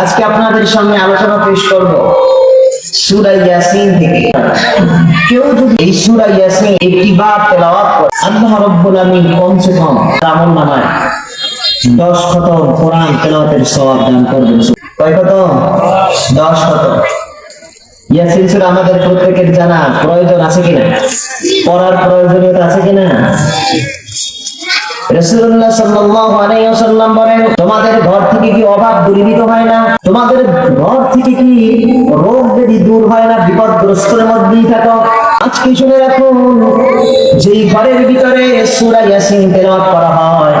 আজকে আপনাদের সামনে আলোচনা পেশ করব ইয়াসিন থেকে। কেউ যদি এই ইয়াসিন একটি বার তেলাওয়াত করে, আল্লাহ আলামিন কমসে কম আমল দশ শত কোরআন তেলাওয়াতের সওয়াব দান করবেন। কয় কত দশ শত ইয়াসিন আমাদের প্রত্যেকের জানা প্রয়োজন আছে কিনা? পড়ার প্রয়োজনীয়তা আছে কিনা? রাসূলুল্লাহ সাল্লাল্লাহু আলাইহি ওয়াসাল্লাম বলেন, তোমাদের ঘর থেকে কি অভাব দূরীভূত হয় না? তোমাদের ঘর থেকে কি রোগ ব্যাধি দূর হয় না? বিপদগ্রস্তের মধ্যেই থাকো। আজকে শুনে রাখুন, যেই ঘরের ভিতরে সূরা ইয়াসিন তেলাওয়াত করা হয়,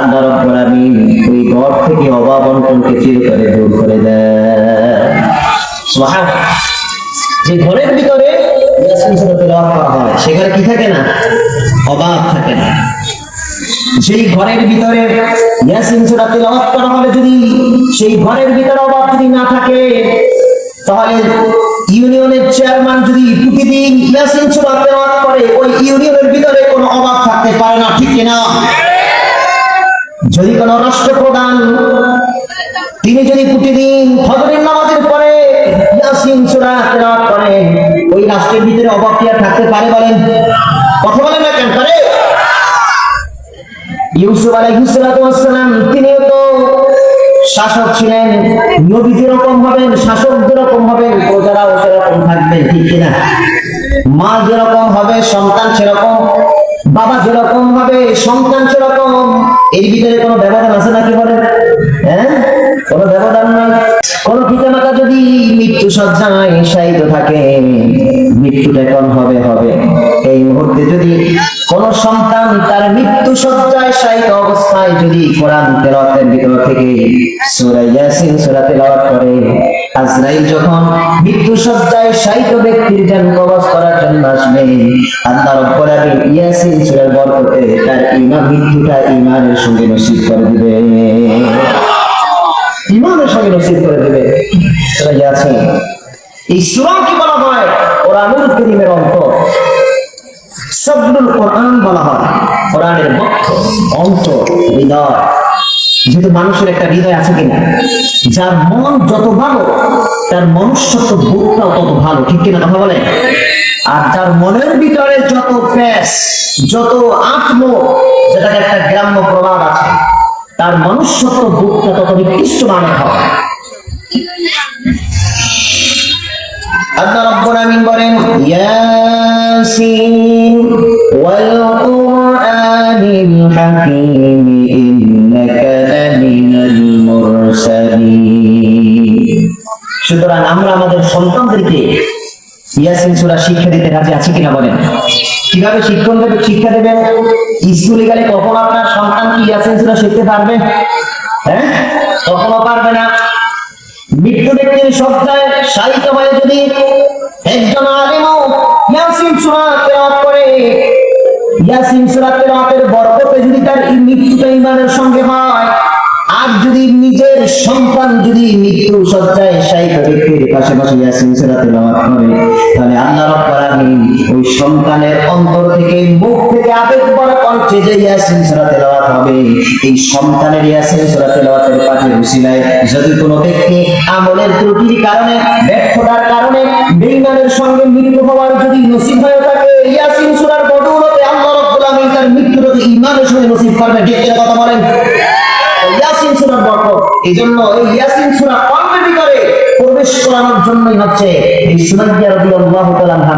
আল্লাহ রাব্বুল আলামিন ওই ঘর থেকে অভাব অনটনকে চিরতরে দূর করে দেয় সুবহানাল্লাহ যে ঘরের ভিতরে ইয়াসিন সূরা তেলাওয়াত করা হয়, সেখানে কি থাকে না? অভাব থাকে না। সেই ঘরের ভিতরে ইয়াসিন সূরা তেলাওয়াত করা হলে যদি সেই ঘরের ভিতরে অভাব যদি না থাকে, তাহলে ইউনিয়নের চেয়ারম্যান যদি প্রতিদিন ইয়াসিন সূরা তেলাওয়াত করে, ওই ইউনিয়নের ভিতরে কোনো অভাব থাকতে পারে না, ঠিক কিনা? যদি কোনো রাষ্ট্রপ্রধান তিনি যদি প্রতিদিন ফজরের নামাজের পরে ইয়াসিন সূরা তেলাওয়াত করেন ওই রাষ্ট্রের ভিতরে অভাব থাকতে পারে বলেন? কথা বলেন না কেন? পারে? ইউসুফ আলাইহিসসালাম তিনিও তো শাসক ছিলেন নবী যেরকম হবেন শাসক যেরকম হবেন, প্রজারাও সেরকম থাকবেন ঠিক কিনা? মা যেরকম হবে, সন্তান সেরকম, বাবা যেরকম হবে, সন্তান সেরকম। এর ভিতরে কোনো ব্যবধান আছে নাকি বলেন? হ্যাঁ? কোনো ব্যবধান নাই? কোন পিতামাতা যদি মৃত্যু সজ্জায় শায়িত থাকে, মৃত্যুটা কোন হবে হবে। এই মুহূর্তে যদি কোন সন্তান তার মৃত্যু সজ্জায় শায়িত অবস্থায় যদি কোরআন তেলাওয়াতের ভিতর থেকে সূরা ইয়াসিন, সূরা তেলাওয়াত করে, আজরাইল যখন মৃত্যু সজ্জায় ব্যক্তির কবজ করার জন্য আসবে ইয়াসিন বরকতে তার মৃত্যুটা ঈমানের সঙ্গে নসিব করে দিবে। ইমানের সঙ্গে নসিব করে দেবে। সূরা ইয়াসিন। এই কি বলা হয়? কোরআনুল কারীমের অন্তর। সবরুল কোরআন বলা হয়। কোরআনের বক্ষ অন্তর হৃদয়। যেহেতু মানুষের একটা হৃদয় আছে কিনা? যার মন যত ভালো, তার মনুষ্যত্ব বোধটাও তত ভালো। ঠিক কিনা কথা বলে আর যার মনের ভিতরে যত প্যাস, যত আত্ম, যেটাকে একটা গ্রাম্য প্রবাদ আছে, তার মনুষ্যত্ব বোধটা তত নিকৃষ্ট মানে হয়। আল্লাহ রাব্বুল আমিন বলেন, ইয়াসিন সুতরাং আমরা আমাদের সন্তানদেরকে ইয়াসিন সূরা শিক্ষা দিতে রাজি আছি কিনা বলেন। কীভাবে শিক্ষণ দেবে, শিক্ষা দেবেন স্কুলে গেলে কখন আপনার সন্তান কি ইয়াসিন সূরা শিখতে পারবে? হ্যাঁ? কখনো পারবে না। মৃত্যু ব্যক্তির সজ্জায় শায়িত হয়ে যদি একজন আলেমও ইয়াসিন সূরা তেলাওয়াত করে, ইয়াসিন সূরা তেলাওয়াতের বরকতে যদি তার মৃত্যুটা ঈমানের সঙ্গে হয় আর যদি নিজের সন্তান যদি মৃত্যু সজ্জায় শায়িত ব্যক্তির পাশাপাশি ইয়াসিন সূরা তেলাওয়াত করে তাহলে আল্লাহ রাব্বুল ওই সন্তানের অন্তর থেকে, মুখ থেকে আবেগ ভরা কণ্ঠে যে ইয়াসিন সূরা তেলাওয়াত হবে, এই সন্তানের ইয়াসিন সূরা তেলাওয়াতের পাঠের উসিলায়। যদি কোনো ব্যক্তি আমলের ত্রুটির কারণে, ব্যর্থতার কারণে বেঈমানের সঙ্গে মৃত্যু হওয়ার যদি নসিব হয়ে থাকে, ইয়াসিন সূরার বদৌলতে আল্লাহ রাব্বুল আলামিন তার মৃত্যু যদি ঈমানের সঙ্গে নসিব করবে ঠিক কথা বলেন? এই ইয়াসিন সূরা কর্মের ভিতরে প্রবেশ করানোর জন্যই হচ্ছে এই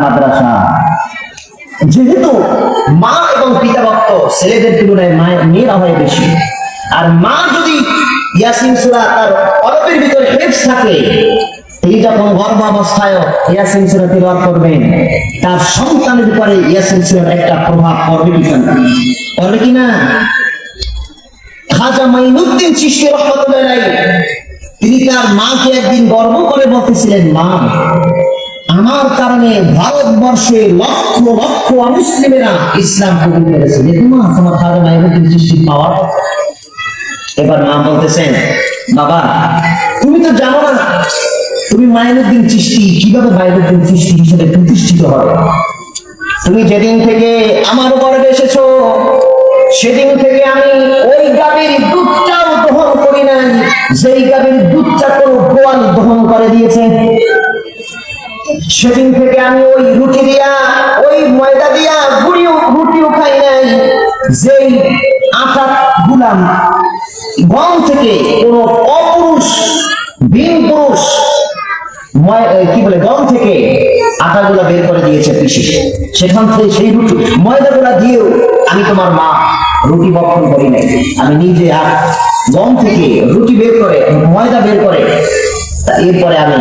মাদ্রাসা। যেহেতু মা এবং পিতা ভক্ত ছেলেদের তুলনায় মায়ের মেয়েরা হয় বেশি। আর মা যদি ইয়াসিন সূরা তার অরবের ভিতরে হেফস থাকে, তিনি যখন গর্ভ অবস্থায় ইয়াসিন সূরা তিলাওয়াত করবেন, তার সন্তানের উপরে ইয়াসিন সূরার একটা প্রভাব পড়বে পড়বে কিনা খাজা মাইনুদ্দিন চিশতি রহমতুল্লাহ তিনি তার মাকে একদিন গর্ব করে বলতেছিলেন, মা, আমার কারণে ভারতবর্ষে লক্ষ লক্ষ মুসলিমেরা ইসলাম কবুল করেছে। মা, তোমার খাজা মাইনুদ্দিন চিশতি পাওয়ার। এবার মা বলতেছেন, বাবা, তুমি তো জানো না, তুমি মাইনুদ্দিন চিশতি কীভাবে মাইনুদ্দিন চিশতি হিসেবে প্রতিষ্ঠিত হবে? তুমি যেদিন থেকে আমার গর্বে এসেছ সেদিন থেকে আমি ওই গাভীর দুধটাও গ্রহণ করি নাই। যেই গাভীর দুধটা কোনো গোয়াল দহন করে দিয়েছে। সেদিন থেকে আমি ওই রুটি দিয়া, ওই ময়দা দিয়া গুড়িও, রুটিও খাই নাই। যেই আটা গুলাম, গম থেকে কোন অপুরুষ বিন পুরুষ কি বলে, গম থেকে আটাগুলা বের করে দিয়েছে পিসি। সেখান থেকে সেই রুটি, ময়দাগুলা দিয়েও আমি তোমার মা রুটি বক্ষণ করি নাই। আমি নিজে আর গম থেকে রুটি বের করে, ময়দা বের করে এরপরে আমি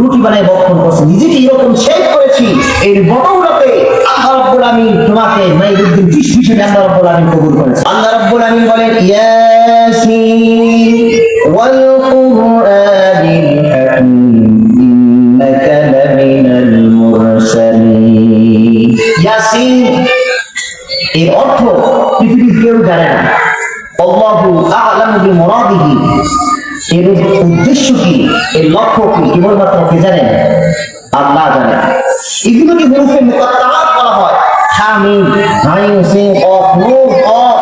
রুটি বানাই বক্ষণ করছি। নিজেকে এরকম শেষ করেছি এর বদৌলতে আল্লাহ রাব্বুল তোমাকে মাইরুদ্দিন চিশতি হিসেবে আল্লাহ রাব্বুল আমিন কবুল করেছে আল্লাহ রাব্বুল আমিন বলেন, ইয়াসিন ওয়াল এর উদ্দেশ্য কি? এর লক্ষ্য কি? কেবলমাত্র জানেন? আল্লাহ এগুলোকে হুরুফে মুকাত্তাআত হয়। হামিম কফ নুন কফ।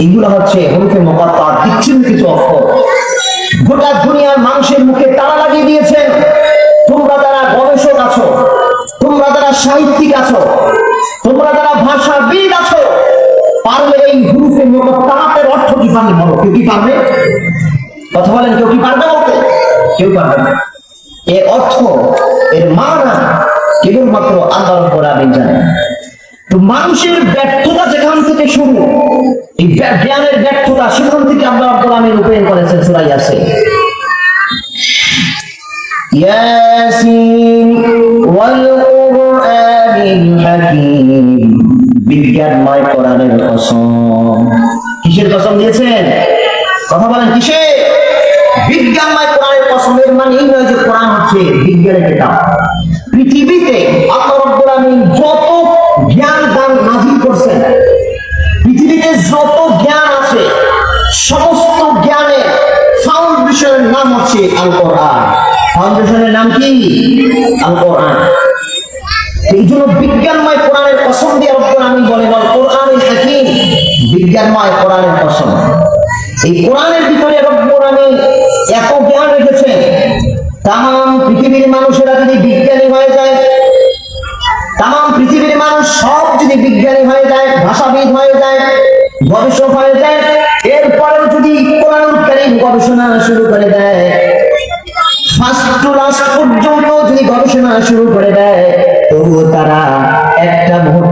এগুলো হচ্ছে হুরুফে মুকাত্তাআত বিচ্ছিন্ন কিছু অক্ষর। গোটা দুনিয়ার মানুষের মুখে তালা লাগিয়ে দিয়েছেন। তোমরা যারা গবেষক আছো, তোমরা যারা সাহিত্যিক আছো, তোমরা যারা ভাষাবিদ আছো, পারলে এই হুরুফে মুকাত্তাআতের কি বলো, কেউ কি পারবে? কথা বলেন, কেউ কি পারবে বলতে? কেউ পারবে না। এর অর্থ, এর মানা কেবলমাত্র আল্লাহ রাব্বুল আলামিন জানেন তো মানুষের ব্যর্থতা যেখান থেকে শুরু, এই জ্ঞানের ব্যর্থতা সেখান থেকে আল্লাহ রাব্বুল আলামিন রূপায়ণ করেছেন সূরা ইয়াসিন। ইয়াসিন ওয়াল কুরআনিল হাকীম। বিজ্ঞানময় কোরআনের কসম। কিসের কসম দিয়েছেন কথা বলেন কিসে? বিজ্ঞানময় কোরআনের কসমের মানে এই নয় যে কোরআন হচ্ছে বিজ্ঞানের কিতাব। পৃথিবীতে আল্লাহ যত জ্ঞান দান নাজিল করছেন, পৃথিবীতে যত জ্ঞান আছে, সমস্ত জ্ঞানের ফাউন্ডেশনের নাম হচ্ছে আল কোরআন ফাউন্ডেশনের নাম কি? আল কোরআন এই জন্য বিজ্ঞানময় কোরআনের কসম দিয়ে আলামিন বলেন আল কোরআনুল হাকীম। বিজ্ঞানময় কোরআনের কসম এই কোরআনের ভিতরে রব্বুল এত জ্ঞান রেখেছেন। তাম পৃথিবীর মানুষেরা যদি বিজ্ঞানী হয়ে যায়, তাম পৃথিবীর মানুষ সব যদি বিজ্ঞানী হয়ে যায়, ভাষাবিদ হয়ে যায়, গবেষক হয়ে যায়, এরপরেও যদি কোরআন কারীম গবেষণা শুরু করে দেয় ফার্স্ট টু লাস্ট পর্যন্ত যদি গবেষণা শুরু করে দেয়, তবুও তারা একটা মুহূর্ত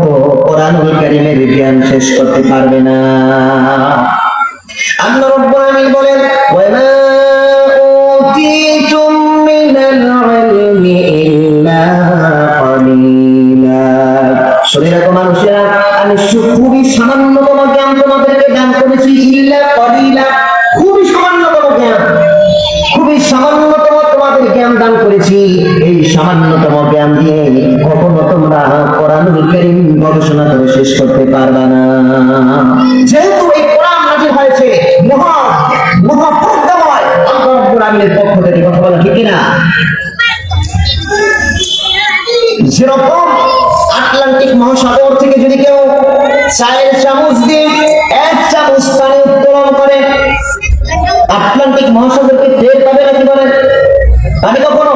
কোরআনুল কারীমের জ্ঞান শেষ করতে পারবে না। আল্লাহ রাব্বুল আলামিন বলেন, ওয়ামা উতিতুম মিনাল ইলমি ইল্লা কালিলা। শুনে রাখো মানুষেরা, আমি খুবই সামান্য তোমাকে আমি তোমাদেরকে দান করেছি ইল্লা কালিলা। গবেষণা করে শেষ করতে পারবে না। যেহেতু এই কোরআন নাজিল হয়েছে, মহা মহা প্রজ্ঞাময়, আল্লাহ রাব্বুল পক্ষ থেকে কথা বলা ঠিক না যেরকম আটলান্টিক মহাসাগর থেকে যদি কেউ চায়ের চামচ দিয়ে এক চামচ পানি উত্তোলন করে, আটলান্টিক মহাসাগরকে টের পাবে না কি বলেন পাবে কখনো?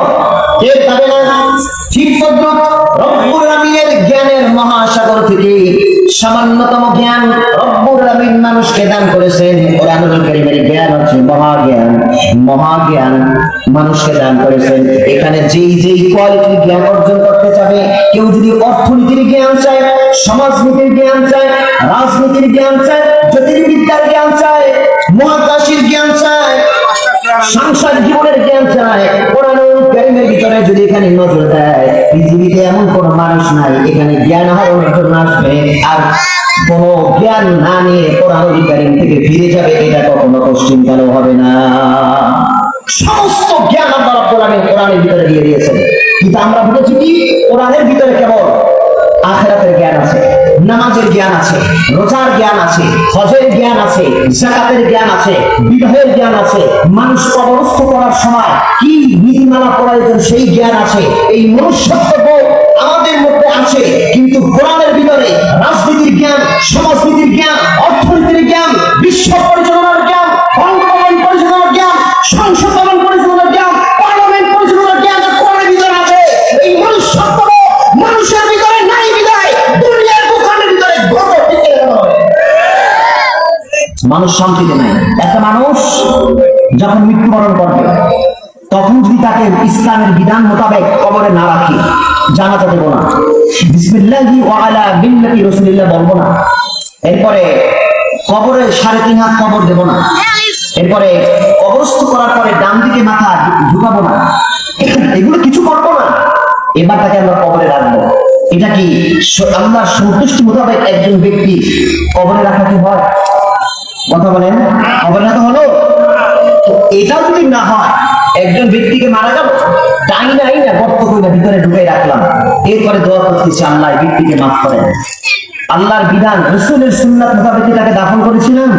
টের পাবে না। এখানে যেই যেই কোয়ালিটির জ্ঞান অর্জন করতে যাবে কেউ যদি অর্থনীতির জ্ঞান চায়, সমাজনীতির জ্ঞান চায়, রাজনীতির জ্ঞান চায়, জ্যোতির্বিদ্যার জ্ঞান চায়, মহাকাশের জ্ঞান চায় সংসার জীবনের জ্ঞান চায় কারীমের ভিতরে যদি এখানে নজর দেয়, পৃথিবীতে এমন কোন মানুষ নাই, এখানে জ্ঞান হারানোর জন্য আসবে, আর কোন জ্ঞান না নিয়ে পড়ানো অধিকারী থেকে ফিরে যাবে, এটা কখনো পশ্চিমকালেও হবে না। সমস্ত জ্ঞান রাব্বুল আলামিন কোরআনের ভিতরে দিয়ে দিয়েছেন। কিন্তু আমরা বুঝেছি কি? কোরআনের ভিতরে কেবল আখেরাতের জ্ঞান আছে, নামাজের জ্ঞান আছে, রোজার জ্ঞান আছে, হজের জ্ঞান আছে, জাকাতের জ্ঞান আছে, বিবাহের জ্ঞান আছে। মানুষ কবরস্থ করার সময় কি নীতিমালা প্রয়োজন সেই জ্ঞান আছে। এই মনুষ্যত্ব আমাদের মধ্যে আছে, কিন্তু কোরআনের ভিতরে রাজনীতির জ্ঞান, সমাজনীতির জ্ঞান, অর্থনীতির জ্ঞান, বিশ্ব পরিচালনার মানুষ শান্তিতে নাই। একটা মানুষ যখন মৃত্যুবরণ করবে, তখন যদি তাকে ইসলামের বিধান মোতাবেক কবরে না রাখি জানাতে দেবো না। বিসমিল্লাহি ওয়া আলা মিল্লাতি রাসূলিল্লাহ বলব না। এরপরে কবরে সাড়ে তিন হাত কবর দেব না। এরপরে কবরস্থ করার পরে ডান দিকে মাথা ঢুকাবো না। এগুলো কিছু করব না। এবার তাকে আমরা কবরে রাখব। এটা কি আল্লাহর সন্তুষ্টি মোতাবেক একজন ব্যক্তি কবরে রাখা কি হয়? কথা বলেন রাখা হলো? তো এটাও যদি না হয়, একজন ব্যক্তিকে মারা গেল তাই নাই না, গর্ত করে ভিতরে ঢুকে রাখলাম। এরপরে দোয়া করতেছি, আল্লাহ ব্যক্তিকে মাফ করেন আল্লাহর বিধান, রসুলের সুন্নাত মোতাবেক তাকে দাফন করেছিলাম?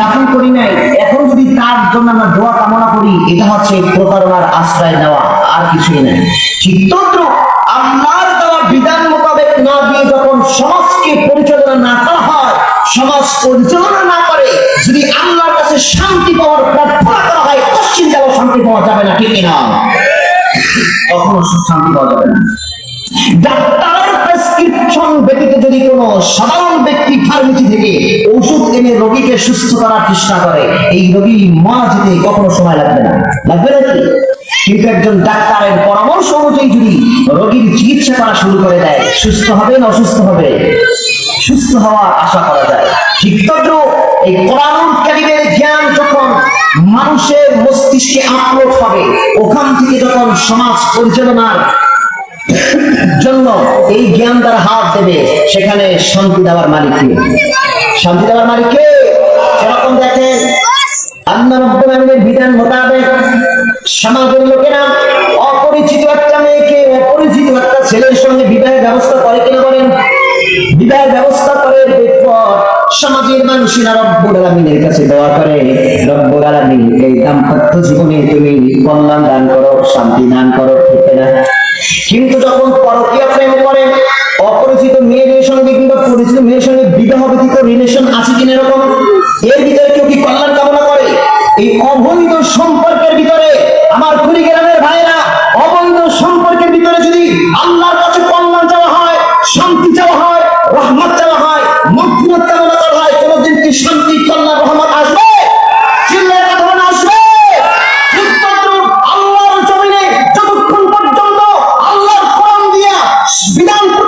দাফন করি নাই। এখন যদি তার জন্য আমরা দোয়া কামনা করি, এটা হচ্ছে প্রতারণার আশ্রয় নেওয়া, আর কিছুই নাই। দেওয়া বিধান মোতাবেক না দিয়ে যখন সমাজকে পরিচালনা না করা হয়, সমাজ পরিচালনা না করে, যদি আল্লাহর কাছে শান্তি পাওয়ার প্রার্থনা করা হয় পশ্চিম যাওয়া শান্তি পাওয়া যাবে না, ঠিক না কখনো শান্তি পাওয়া যাবে না। ডাক্তারের প্রেসক্রিপশন ব্যতীত যদি কোনো সাধারণ ব্যক্তি ফার্মেসি থেকে ওষুধ এনে রোগীকে সুস্থ করার চেষ্টা করে, এই রোগী মারা যেতে কখনো সময় লাগবে না। লাগবে কিন্তু একজন ডাক্তারের পরামর্শ অনুযায়ী যদি রোগীর চিকিৎসা করা শুরু করে দেয়, সুস্থ হবে না অসুস্থ হবে? সুস্থ হওয়ার আশা করা যায়। ঠিক এই জ্ঞান যখন মানুষের মস্তিষ্কে আপলোড হবে, ওখান থেকে যখন সমাজ পরিচালনার জন্য এই জ্ঞান দ্বারা হাত দেবে, সেখানে শান্তি দেওয়ার মালিককে শান্তি দেওয়ার মালিককে সেরকম দেখেন দাম্পত্য জীবনে তুমি কল্যাণ দান করো, শান্তি দান করো, ঠিক না? কিন্তু যখন পরকীয়া প্রেম করে, অপরিচিত মেয়ের সঙ্গে কিংবা পরিচিত মেয়ের সঙ্গে বিবাহ ব্যতীত রিলেশন আছে কিনা এরকম? এর ভিতরে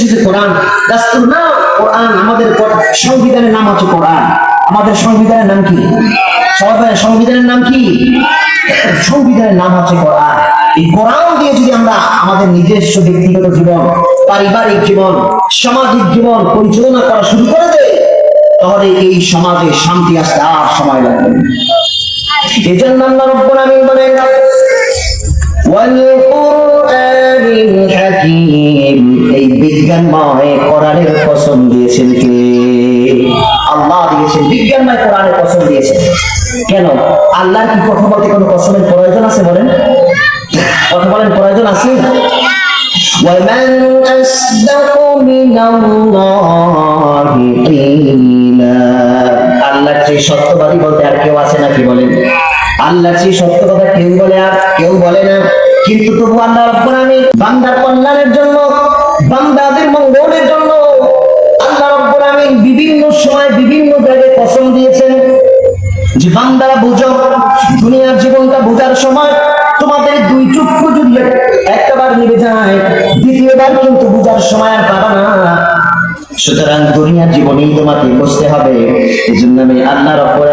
এসেছে কোরআন। দাস্তুর না, কোরআন আমাদের সংবিধানের নাম হচ্ছে কোরআন। আমাদের সংবিধানের নাম কি? সবাই সংবিধানের নাম কি? সংবিধানের নাম হচ্ছে কোরআন। এই কোরআন দিয়ে যদি আমরা আমাদের নিজস্ব ব্যক্তিগত জীবন, পারিবারিক জীবন, সামাজিক জীবন পরিচালনা করা শুরু করে দেয়, তাহলে এই সমাজে শান্তি আসতে আর সময় লাগবে এজন্য আল্লাহ রব্বুল আলামিন বলেন ওয়াল হাকিম এই বিজ্ঞানময় কোরআনের কসম দিয়েছেন কে আল্লাহ দিয়েছেন বিজ্ঞানময় কোরআনের কসম দিয়েছেন কেন আল্লাহর কি কথা বলতে কোনো কসমের প্রয়োজন আছে বলেন কথা বলেন প্রয়োজন আছে ومن أصدق من الله قيلا আল্লাহর চেয়ে সত্যবাদী বলতে আর কেউ আছে নাকি বলেন আল্লাহর চেয়ে সত্য কথা কেউ বলে আর কেউ বলে না কিন্তু তবু আল্লাহ রব্বুল আলামিন বান্দার কল্যাণের জন্য, বান্দাদের মঙ্গলের জন্য আল্লাহ রব্বুল আলামিন বিভিন্ন সময় বিভিন্ন জায়গায় কসম দিয়েছেন যে, বান্দারা বুঝো, দুনিয়ার জীবনটা বোঝার সময় তোমাদের দুই চক্ষু যদি একটাবার নিয়ে যায়, দ্বিতীয়বার কিন্তু বোঝার সময় আর পাবা না। সুতরাং দুনিয়ার জীবনেই তোমাকে বুঝতে হবে। এই জন্য আমি আল্লাহ রব্বুল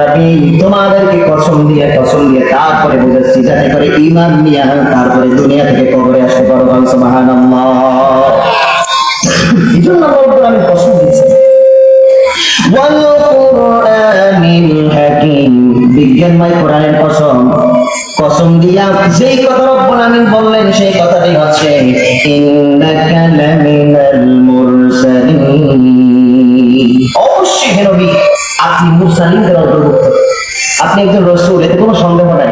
তোমাদেরকে কসম দিয়ে কসম দিয়ে তারপরে বুঝাচ্ছি, যাতে করে ঈমান নিয়ে তারপরে দুনিয়া থেকে কবরে আসতে পারো। সুবহানাল্লাহ। এই জন্য রব্বুল আলামিন কসম দিয়েছে। ওয়াল বিজ্ঞানময় কোরআনের কসম। কসম দিয়া যেই কথা আমিন বললেন, সেই কথাটি হচ্ছে অবশ্যই হেনবি আপনি মুরসালিনদের অন্তর্ভুক্ত আপনি একজন রসুল এতে কোনো সন্দেহ নাই।